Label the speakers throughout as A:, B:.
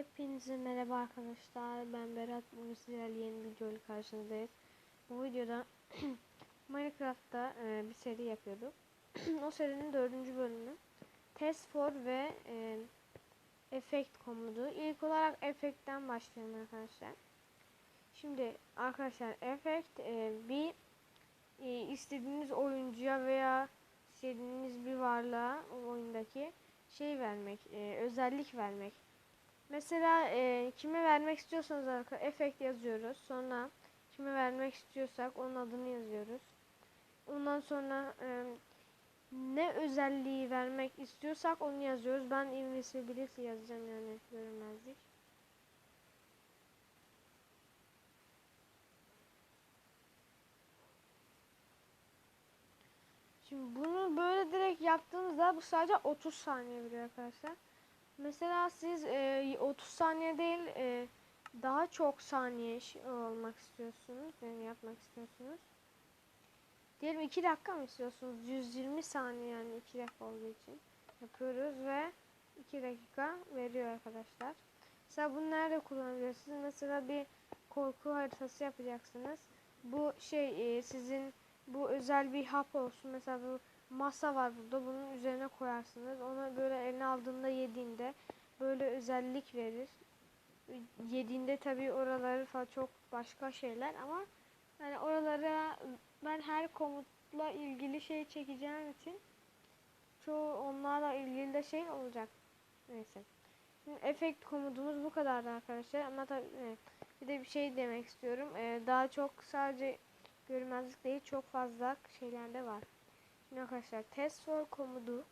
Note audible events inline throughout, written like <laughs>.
A: Hepinize merhaba arkadaşlar. Ben Berat. Bugün sizlerle yeni bir video ile karşınızdayız. Bu videoda <clears throat> Minecraft'ta e, bir seri yapıyorduk. <clears throat> o serinin dördüncü bölümü. Test for ve e, Effect komutu. İlk olarak Effect'ten başlayalım arkadaşlar. Şimdi arkadaşlar Effect e, bir e, istediğiniz oyuncuya veya istediğiniz bir varlığa o oyundaki şey vermek, e, özellik vermek. Mesela e, kime vermek istiyorsanız arkadaşlar efekt yazıyoruz. Sonra kime vermek istiyorsak onun adını yazıyoruz. Ondan sonra e, ne özelliği vermek istiyorsak onu yazıyoruz. Ben invisibility yazacağım yani görünmezlik. Şimdi bunu böyle direkt yaptığımızda bu sadece 30 saniye veriyor arkadaşlar. Mesela siz e, 30 saniye değil e, daha çok saniye olmak istiyorsunuz. Yani yapmak istiyorsunuz. Diyelim 2 dakika mı istiyorsunuz? 120 saniye yani 2 dakika olduğu için yapıyoruz ve 2 dakika veriyor arkadaşlar. Mesela bunu nerede kullanabilirsiniz? Mesela bir korku haritası yapacaksınız. Bu şey e, sizin bu özel bir hap olsun. Mesela bu masa var burada. Bunun üzerine koyarsınız. Onu böyle eline aldığında yediğinde böyle özellik verir. Yediğinde tabii oraları falan çok başka şeyler ama yani oralara ben her komutla ilgili şey çekeceğim için çoğu onlarla ilgili de şey olacak. Neyse. Şimdi efekt komutumuz bu kadardı arkadaşlar ama evet, bir de bir şey demek istiyorum. Ee, daha çok sadece görünmezlik değil çok fazla şeyler de var. Arkadaşlar test for komutu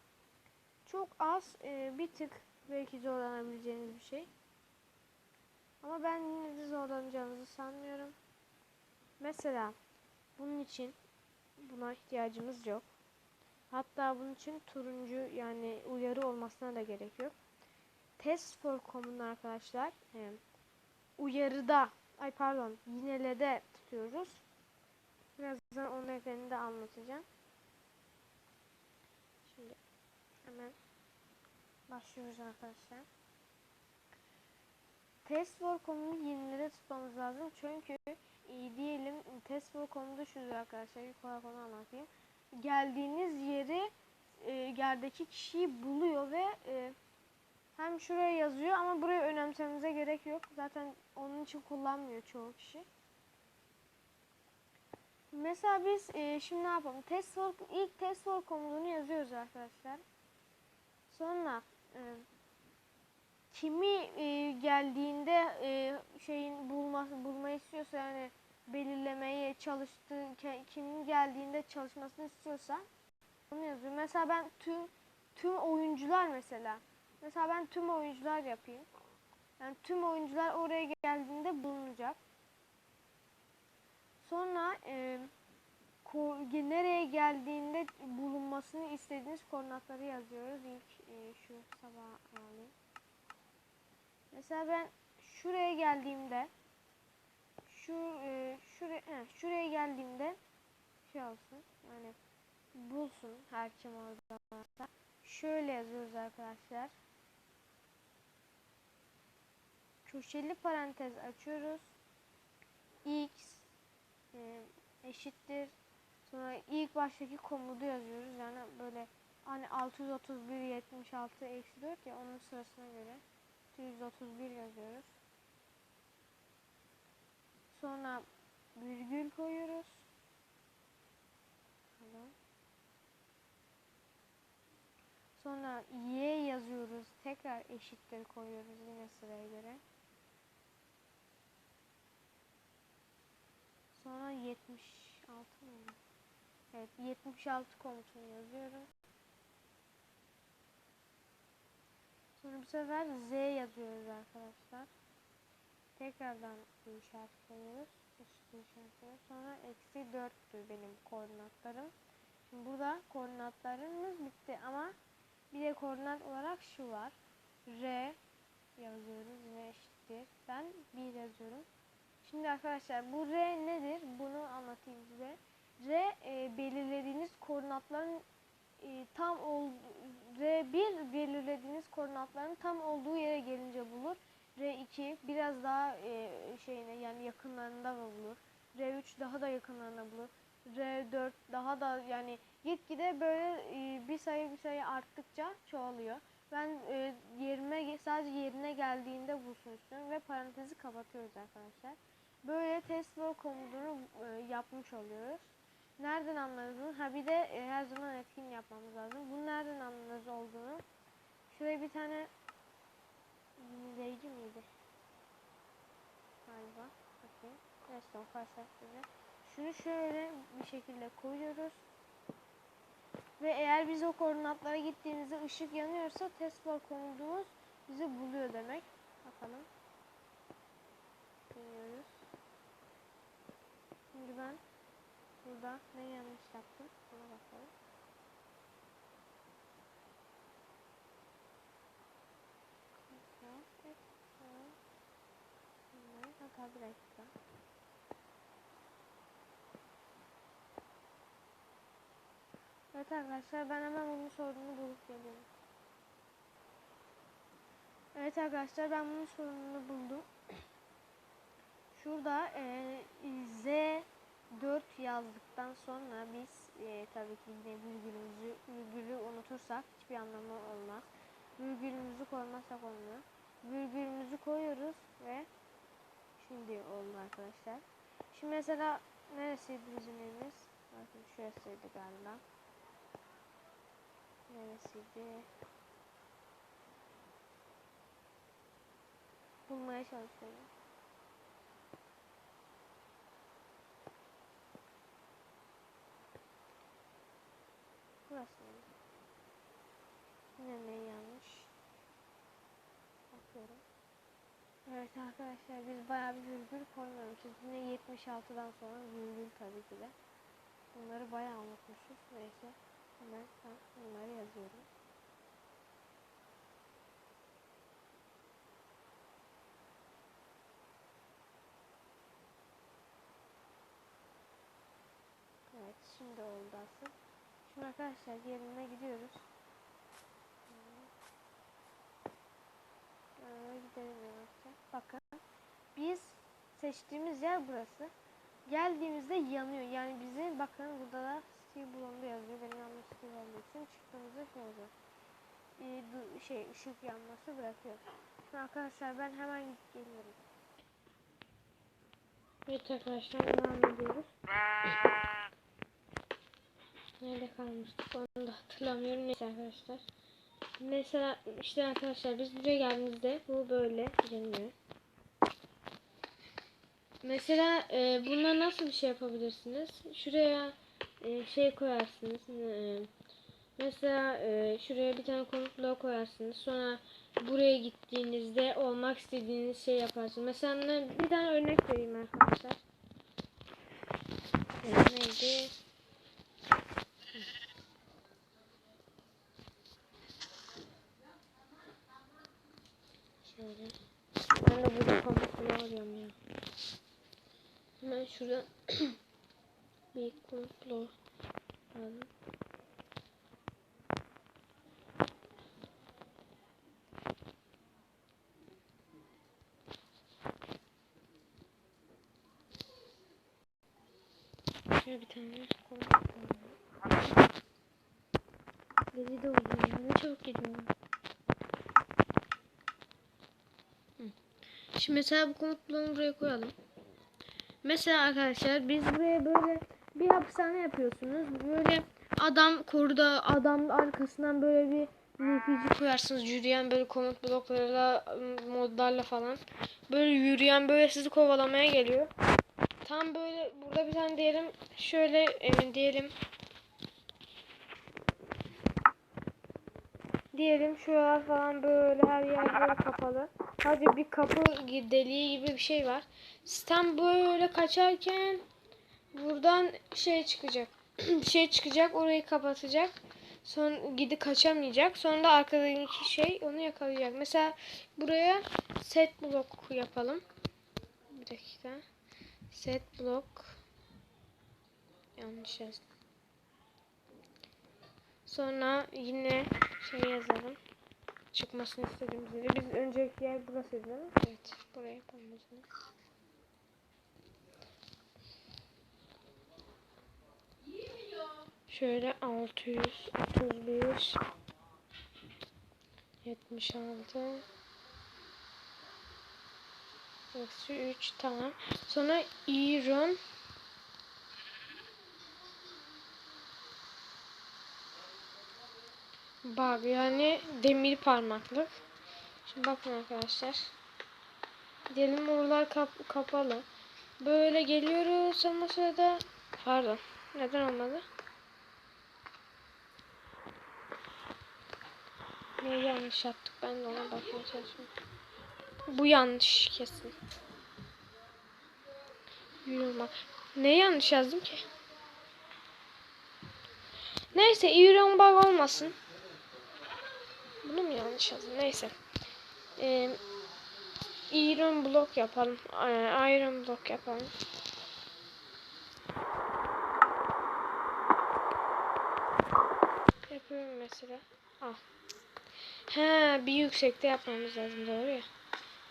A: çok az e, bir tık belki zorlanabileceğiniz bir şey. Ama ben yine de zorlanacağınızı sanmıyorum. Mesela bunun için buna ihtiyacımız yok. Hatta bunun için turuncu yani uyarı olmasına da gerek yok. Test for komunu arkadaşlar e, uyarıda ay pardon yinelede tutuyoruz. Birazdan onun nedenini de anlatacağım. Şimdi hemen başlıyoruz arkadaşlar. Test for komunu yenilere tutmamız lazım. Çünkü iyi diyelim test for konuda şudur arkadaşlar. İlk olarak onu anlatayım. Geldiğiniz yeri e, yerdeki kişiyi buluyor ve e, hem şuraya yazıyor ama burayı önemsememize gerek yok. Zaten onun için kullanmıyor çoğu kişi. Mesela biz e, şimdi ne yapalım? Test for, ilk test for komutunu yazıyoruz arkadaşlar. Sonra e, kimi e, geldiğinde e, şeyin bulması bulmayı istiyorsa yani belirlemeye çalıştığı kimin geldiğinde çalışmasını istiyorsa onu yazıyor. Mesela ben tüm tüm oyuncular mesela. Mesela ben tüm oyuncular yapayım. Yani tüm oyuncular oraya geldiğinde bulunacak. Sonra e, nereye bulunmasını istediğiniz koordinatları yazıyoruz. İlk e, şu sabah alayım. Mesela ben şuraya geldiğimde şu e, şuraya he, şuraya geldiğimde şey olsun yani bulsun her kim orada varsa. Şöyle yazıyoruz arkadaşlar. Köşeli parantez açıyoruz. X e, eşittir. Sonra ilk baştaki komutu yazıyoruz. Yani böyle hani 631 76 eksi 4 ya onun sırasına göre 131 yazıyoruz. Sonra virgül koyuyoruz. Sonra y yazıyoruz. Tekrar eşittir koyuyoruz yine sıraya göre. Sonra 76 mı? Evet 76 komutunu yazıyorum. Sonra bu sefer z yazıyoruz arkadaşlar. Tekrardan bir işaret koyuyoruz. Eşittir işaret koyuyoruz. Sonra eksi 4'tür benim koordinatlarım. Şimdi burada koordinatlarımız bitti ama bir de koordinat olarak şu var. R yazıyoruz. R eşittir. Ben 1 yazıyorum. Şimdi arkadaşlar bu R nedir? Bunu anlatayım size. R e, belirlediğiniz koordinatların e, tam ol R1 belirlediğiniz koordinatların tam olduğu yere gelince bulur. R2 biraz daha e, şeyine yani yakınlarında bulunur. R3 daha da yakınlarında bulunur. R4 daha da yani gitgide böyle e, bir sayı bir sayı arttıkça çoğalıyor. Ben e, yerime sadece yerine geldiğinde bulsun istiyorum ve parantezi kapatıyoruz arkadaşlar. Böyle test flow komutunu e, yapmış oluyoruz. Nereden anladınız? Ha bir de e, her zaman etkin yapmamız lazım. Bu nereden anladınız olduğunu. Şuraya bir tane izleyici miydi? Galiba. Bakayım. Redstone karşılaştırdı. Şunu şöyle bir şekilde koyuyoruz. Ve eğer biz o koordinatlara gittiğimizde ışık yanıyorsa test floor komutumuz bizi buluyor demek. Bakalım. Dinliyoruz. Şimdi ben burada ne yanlış yaptım? Ona bakalım. Kontrol. Bunları hata dakika. Evet arkadaşlar ben hemen bunun sorununu bulup geliyorum. Evet arkadaşlar ben bunun sorununu buldum. Şurada e, Z4 yazdıktan sonra biz e, tabii ki yine virgülümüzü virgülü unutursak hiçbir anlamı olmaz. Virgülümüzü koymazsak olmuyor. Virgülümüzü koyuyoruz ve şimdi oldu arkadaşlar. Şimdi mesela neresiydi bizim evimiz? Bakın şurasıydı galiba. Neresiydi? Bulmaya çalışıyorum. Burası? Yine ne yanlış? Bakıyorum. Evet arkadaşlar biz bayağı bir virgül koymamışız. Yine 76'dan sonra virgül tabii ki de. Bunları bayağı unutmuşuz. Neyse. Hemen bunları yazıyorum. Evet şimdi oldu asıl. Şimdi arkadaşlar yerine gidiyoruz. Ee, gidelim yavaşça. Bakın biz seçtiğimiz yer burası. Geldiğimizde yanıyor. Yani bizi bakın burada da Steve Blonde yazıyor. Benim yanlış Steve olduğu için çıktığımızda şey oluyor. Ee, şey ışık yanması bırakıyor. Şimdi arkadaşlar ben hemen gidip geliyorum. Evet arkadaşlar devam ediyoruz. <laughs> Nerede kalmıştık onu da hatırlamıyorum. Neyse arkadaşlar. Mesela işte arkadaşlar biz buraya geldiğimizde bu böyle yanıyor. Mesela e, bununla nasıl bir şey yapabilirsiniz? Şuraya e, şey koyarsınız. E, mesela e, şuraya bir tane komut koyarsınız. Sonra buraya gittiğinizde olmak istediğiniz şey yaparsınız. Mesela bir tane örnek vereyim arkadaşlar. E, neydi? Şöyle. Ben de burada bloğu arıyorum ya. Hemen şuradan <clears throat> bir komut bloğu aldım. Şöyle bir tane komut bloğu aldım. Gece de uyuyor. Ne çabuk gidiyor. Şimdi mesela bu komut bloğunu buraya koyalım. Mesela arkadaşlar biz buraya böyle bir hapishane yapıyorsunuz. Böyle adam koruda adam arkasından böyle bir NPC koyarsınız. Yürüyen böyle komut bloklarıyla ım, modlarla falan. Böyle yürüyen böyle sizi kovalamaya geliyor. Tam böyle burada bir tane diyelim şöyle e, diyelim diyelim şuralar falan böyle her yer böyle kapalı. Sadece bir kapı deliği gibi bir şey var. Sistem böyle kaçarken buradan şey çıkacak. <clears throat> şey çıkacak orayı kapatacak. Son gidi kaçamayacak. Sonra da arkadaki şey onu yakalayacak. Mesela buraya set block yapalım. Bir dakika. Set block yanlış yazdım. Sonra yine şey yazalım. çıkmasını istediğimiz yeri. Biz önceki yer burasıydı değil mi? Evet. Buraya yapalım. Şöyle 631 76 Eksi 3 tamam. Sonra iron Bak yani demir parmaklık. Şimdi bakın arkadaşlar. Diyelim oralar kap kapalı. Böyle geliyoruz sonra sırada pardon. Neden olmadı? Ne yanlış yaptık ben de ona bakmaya çalışıyorum. Bu yanlış kesin. Yürüme. Ne yanlış yazdım ki? Neyse Iron bug olmasın. Bunu mu yanlış yazdım? Neyse. Ee, Iron block yapalım. Iron block yapalım. Yapıyorum mesela. Al. He, bir yüksekte yapmamız lazım doğru ya.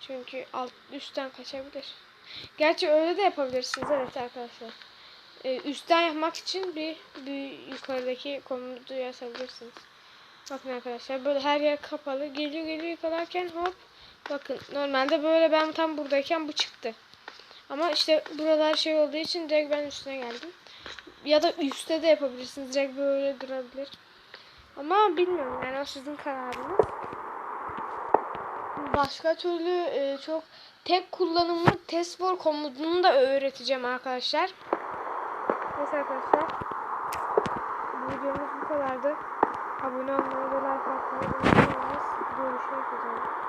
A: Çünkü alt üstten kaçabilir. Gerçi öyle de yapabilirsiniz evet arkadaşlar. Ee, üstten yapmak için bir, bir yukarıdaki komutu yazabilirsiniz. Bakın arkadaşlar böyle her yer kapalı. Geliyor geliyor yakalarken hop. Bakın normalde böyle ben tam buradayken bu çıktı. Ama işte buralar şey olduğu için direkt ben üstüne geldim. Ya da üstte de yapabilirsiniz. Direkt böyle durabilir. Ama bilmiyorum yani o sizin kararınız. Başka türlü e, çok tek kullanımlı test for komutunu da öğreteceğim arkadaşlar. Neyse arkadaşlar. Bu videomuz bu kadardı. Abone olmayı ve like atmayı unutmayınız. Görüşmek üzere.